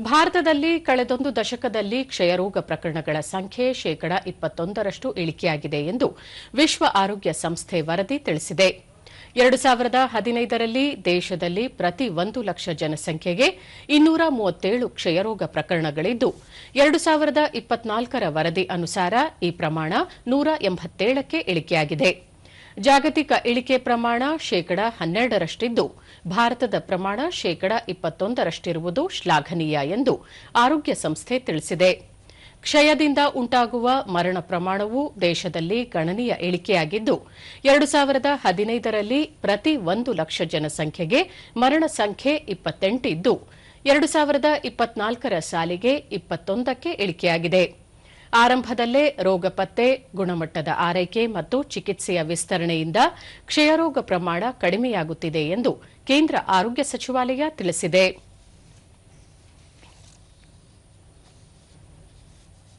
ಭಾರತದಲ್ಲಿ ಕಳೆದೊಂದು ದಶಕದಲ್ಲಿ ಕ್ಷಯರೋಗ ಪ್ರಕರಣಗಳ ಸಂಖ್ಯೆ ಶೇಕಡ ಇಪ್ಪತ್ತೊಂದರಷ್ಟು ಇಳಿಕೆಯಾಗಿದೆ ಎಂದು ವಿಶ್ವ ಆರೋಗ್ಯ ಸಂಸ್ಥೆ ವರದಿ ತಿಳಿಸಿದೆ. ಎರಡು ಸಾವಿರದ ಹದಿನೈದರಲ್ಲಿ ದೇಶದಲ್ಲಿ ಪ್ರತಿ ಒಂದು ಲಕ್ಷ ಜನಸಂಖ್ಯೆಗೆ ಇನ್ನೂರ ಮೂವತ್ತೇಳು ಕ್ಷಯರೋಗ ಪ್ರಕರಣಗಳಿದ್ದು, ಎರಡು ಸಾವಿರದ ಇಪ್ಪತ್ನಾಲ್ಕರ ವರದಿ ಅನುಸಾರ ಈ ಪ್ರಮಾಣ ನೂರ ಎಂಬತ್ತೇಳಕ್ಕೆ ಇಳಿಕೆಯಾಗಿದೆ. ಜಾಗತಿಕ ಇಳಿಕೆ ಪ್ರಮಾಣ ಶೇಕಡ ಹನ್ನೆರಡರಷ್ಟಿದ್ದು, ಭಾರತದ ಪ್ರಮಾಣ ಶೇಕಡ ಇಪ್ಪತ್ತೊಂದರಷ್ಟಿರುವುದು ಶ್ಲಾಘನೀಯ ಎಂದು ಆರೋಗ್ಯ ಸಂಸ್ಥೆ ತಿಳಿಸಿದೆ. ಕ್ಷಯದಿಂದ ಉಂಟಾಗುವ ಮರಣ ಪ್ರಮಾಣವು ದೇಶದಲ್ಲಿ ಗಣನೀಯ ಇಳಿಕೆಯಾಗಿದ್ದು, ಎರಡು ಸಾವಿರದ ಹದಿನೈದರಲ್ಲಿ ಪ್ರತಿ ಒಂದು ಲಕ್ಷ ಜನಸಂಖ್ಯೆಗೆ ಮರಣ ಸಂಖ್ಯೆ ಇಪ್ಪತ್ತೆಂಟಿದ್ದು, ಎರಡು ಸಾವಿರದ ಇಪ್ಪತ್ನಾಲ್ಕರ ಸಾಲಿಗೆ ಇಪ್ಪತ್ತೊಂದಕ್ಕೆ ಇಳಿಕೆಯಾಗಿದೆ. ಆರಂಭದಲ್ಲೇ ರೋಗ ಪತ್ತೆ ಗುಣಮಟ್ಟದ ಆರೈಕೆ ಮತ್ತು ಚಿಕಿತ್ಸೆಯ ವಿಸ್ತರಣೆಯಿಂದ ಕ್ಷಯರೋಗ ಪ್ರಮಾಣ ಕಡಿಮೆಯಾಗುತ್ತಿದೆ ಎಂದು ಕೇಂದ್ರ ಆರೋಗ್ಯ ಸಚಿವಾಲಯ ತಿಳಿಸಿದೆ.